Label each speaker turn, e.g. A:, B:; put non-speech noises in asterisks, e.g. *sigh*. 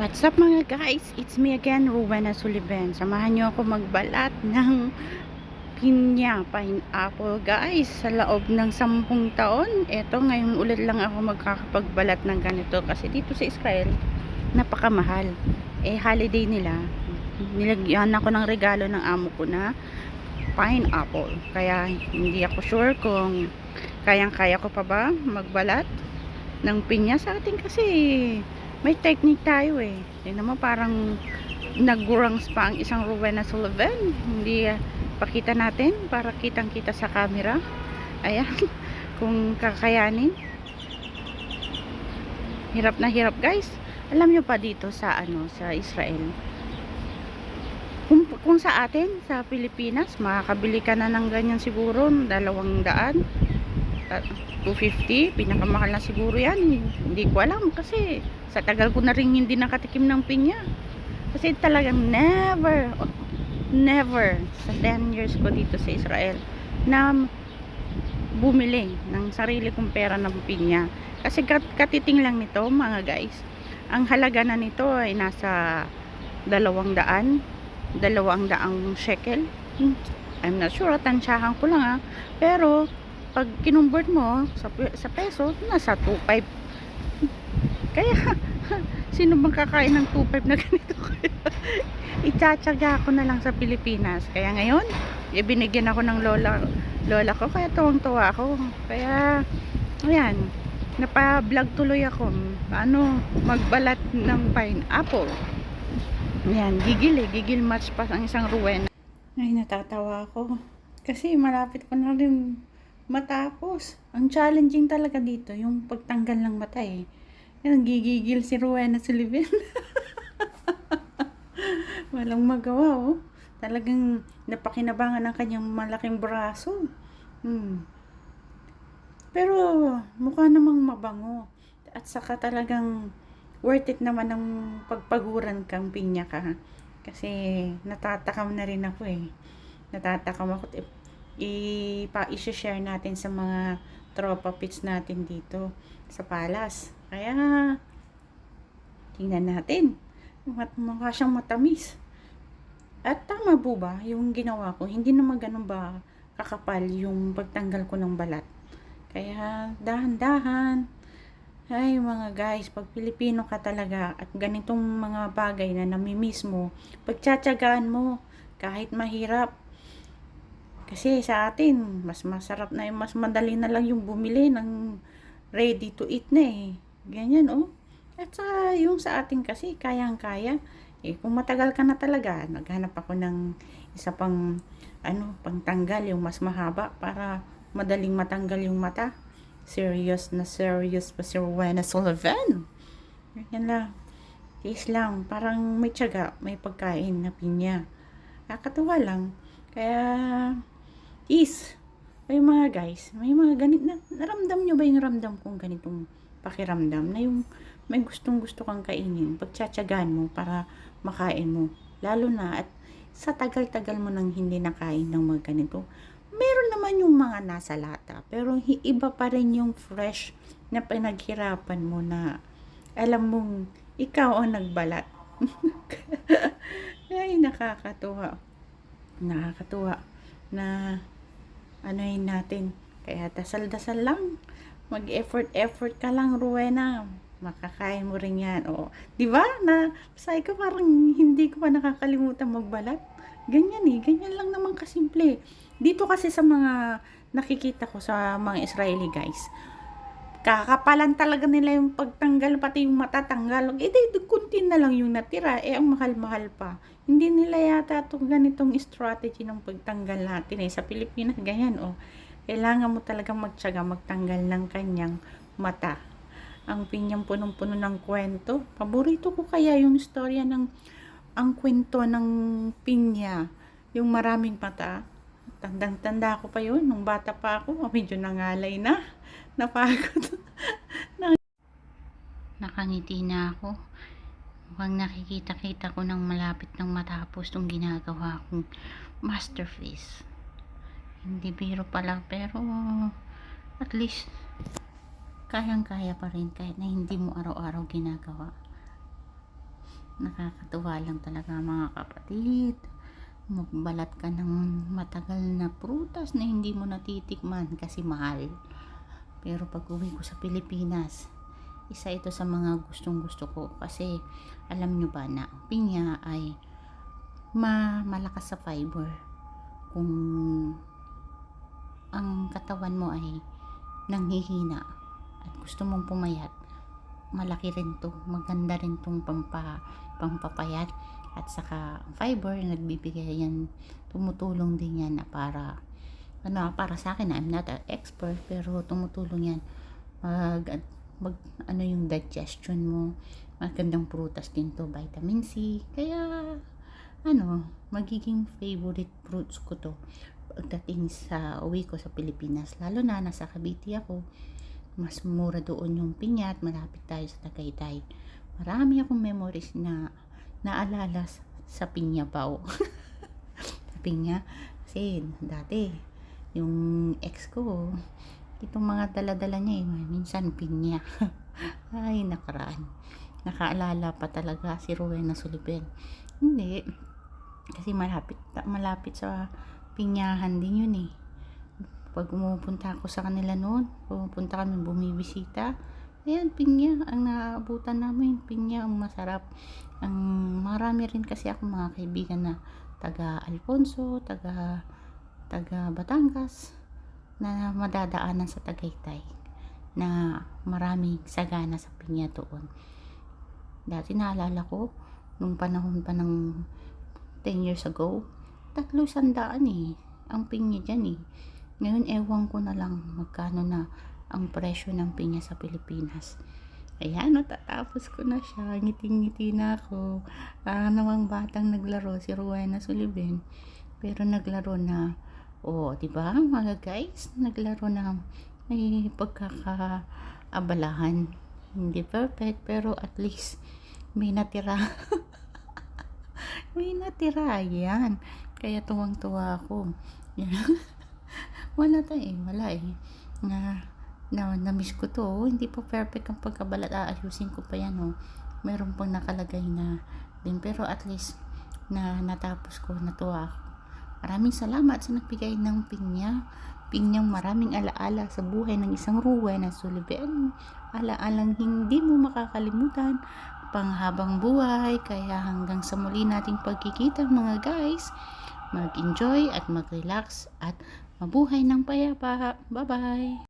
A: What's up mga guys? It's me again, Rowena Sullivan. Samahan niyo ako magbalat ng pinya, pineapple guys. Sa loob ng sampung taon, eto ngayon ulit lang ako magkakapagbalat ng ganito. Kasi dito sa Israel, napakamahal. Eh, holiday nila. Nilagyan ako ng regalo ng amo ko na pineapple. Kaya hindi ako sure kung kayang-kaya ko pa ba magbalat ng pinya sa atin kasi may technique tayo eh. Tingnan mo parang nagurang pa ang isang Rowena Sullivan. Hindi ah, pakita natin para kitang kita sa camera. Ayan. *laughs* Kung kakayanin. Hirap na hirap guys. Alam nyo pa dito sa ano sa Israel. Kung, kung sa atin, sa Pilipinas, makakabili ka na ng ganyan siguro, dalawang daan. 250, pinakamahal na siguro yan. Hindi ko alam kasi sa tagal ko na rin hindi nakatikim ng pinya. Kasi talagang never, never sa 10 years ko dito sa Israel na bumili ng sarili kong pera ng pinya. Kasi kat katiting lang nito mga guys. Ang halaga na nito ay nasa dalawang daan, dalawang daang shekel. Hmm, I'm not sure, tansyahan ko lang ah. Pero pag kinumbert mo sa, sa peso, nasa 2.5. Kaya, *laughs* sino bang kakain ng 2.5 na ganito? *laughs* Itchatsaga ako na lang sa Pilipinas. Kaya ngayon, ibinigyan ako ng lola, lola ko. Kaya tuwang-tuwa ako. Kaya, ayan, napa-vlog tuloy ako. Paano magbalat ng pineapple. Ayan, gigil eh. Gigil match pa ang isang ruwen. Ay, natatawa ako. Kasi malapit ko na rin matapos. Ang challenging talaga dito, yung pagtanggal ng mata eh. Yan, gigigil si Rowena Sullivan. *laughs* Walang magawa oh. Talagang napakinabangan ng kanyang malaking braso. Hmm. Pero mukha namang mabango. At saka talagang worth it naman ng pagpaguran kang pinya ka. Kasi natatakam na rin ako eh. Natatakam ako. Ipa, i-share natin sa mga tropa pits natin dito sa palas. Kaya, tingnan natin. Mat mukha siyang matamis. At tama po ba yung ginawa ko? Hindi naman ganun ba kakapal yung pagtanggal ko ng balat. Kaya, dahan-dahan. Ay, mga guys, pag Pilipino ka talaga at ganitong mga bagay na namimiss mo, pagtsatsagaan mo, kahit mahirap. Kasi sa atin, mas masarap na yung, mas madali na lang yung bumili ng ready to eat na eh. Ganyan, oh. At sa yung sa atin kasi, kayang-kaya. Eh, kung matagal ka na talaga, naghanap ako ng isa pang, ano, pangtanggal, yung mas mahaba, para madaling matanggal yung mata. Serious na serious pa si Rowena Sullivan. Yan lang. Tiis lang. Parang may tiyaga, may pagkain na pinya. Nakakatuwa lang. Kaya, is, may mga guys, may mga ganit na, naramdam nyo ba yung ramdam kong ganitong pakiramdam na yung may gustong gusto kang kainin, pagtsatsagaan mo para makain mo. Lalo na at sa tagal-tagal mo nang hindi nakain ng mga ganito, meron naman yung mga nasa lata, pero iba pa rin yung fresh na pinaghirapan mo na alam mong ikaw ang nagbalat. *laughs* Ay, nakakatuwa. Nakakatuwa na yun natin. Kaya dasal-dasal lang. Mag-effort-effort ka lang, Rowena. Makakain mo rin yan. O, di ba? Na, sabi ko parang hindi ko pa nakakalimutan magbalat. Ganyan eh. Ganyan lang naman kasimple. Dito kasi sa mga nakikita ko sa mga Israeli guys, kakapalan talaga nila yung pagtanggal pati yung matatanggal. Eh, di, kunti na lang yung natira. Eh, ang mahal-mahal pa. Hindi nila yata itong ganitong strategy ng pagtanggal natin eh. Sa Pilipinas, ganyan oh. Kailangan mo talagang magtyaga magtanggal ng kanyang mata. Ang pinyang punong-puno ng kwento. Paborito ko kaya yung istorya ng ang kwento ng pinya. Yung maraming mata. Tandang-tanda ko pa yun. Nung bata pa ako, medyo nangalay na. *laughs* Napagod. Nakangiti na ako. Mukhang nakikita-kita ko ng malapit ng matapos itong ginagawa kong masterpiece. Hindi biro pala, pero at least kayang-kaya pa rin kahit na hindi mo araw-araw ginagawa. Nakakatuwa lang talaga mga kapatid. Magbalat ka ng matagal na prutas na hindi mo natitikman kasi mahal. Pero pag uwi ko sa Pilipinas, isa ito sa mga gustong gusto ko. Kasi alam nyo ba na pinya ay ma malakas sa fiber. Kung ang katawan mo ay nanghihina at gusto mong pumayat malaki rin to maganda rin tong pampa, pampapayat at saka fiber nagbibigay yan tumutulong din yan na para ano para sa akin I'm not an expert pero tumutulong yan. Mag, mag ano yung digestion mo magandang prutas din to vitamin C. Kaya ano magiging favorite fruits ko to pagdating sa uwi ko sa Pilipinas. Lalo na nasa Cavite ako. Mas mura doon yung pinya at malapit tayo sa Tagaytay. Marami akong memories na naalala sa- pinya pa *laughs* sa pinya. Kasi dati yung ex ko itong mga dala-dala niya eh, minsan pinya. *laughs* Ay nakaraan. Nakaalala pa talaga si Rowena Sullivan. Hindi. Kasi malapit malapit sa pinyahan din yun eh. Pag umupunta ako sa kanila noon pumupunta kami bumibisita ayan pinya ang naabutan namin. Pinya ang masarap. Ang marami rin kasi ako mga kaibigan na taga Alfonso taga taga Batangas na madadaanan sa Tagaytay na maraming sagana sa pinya doon. Dati naalala ko nung panahon pa ng 10 years ago tatlo sandaan eh ang pinya dyan eh. Ngayon ewan ko na lang magkano na ang presyo ng pinya sa Pilipinas. Ayan natatapos ko na siya. Ngiting-ngiti na ako. Ah namang batang naglaro si Rowena Sullivan pero naglaro na. Oh di ba mga guys? Naglaro na. May pagkakaabalahan. Hindi perfect pero at least may natira. *laughs* May natira yan kaya tuwang-tuwa ako. *laughs* Wala tayo eh wala eh. Na na na-miss ko to oh, hindi pa perfect ang pagkabalat. Aayusin ko pa yan oh. Meron pang nakalagay na din. Pero at least na natapos ko natuwa ako. Maraming salamat sa nagbigay ng pinya. Pinyang maraming alaala sa buhay ng isang ruwe na Sullivan alaalang hindi mo makakalimutan panghabang buhay. Kaya hanggang sa muli nating pagkikita mga guys. Mag-enjoy at mag-relax at mabuhay ng payapa. Bye bye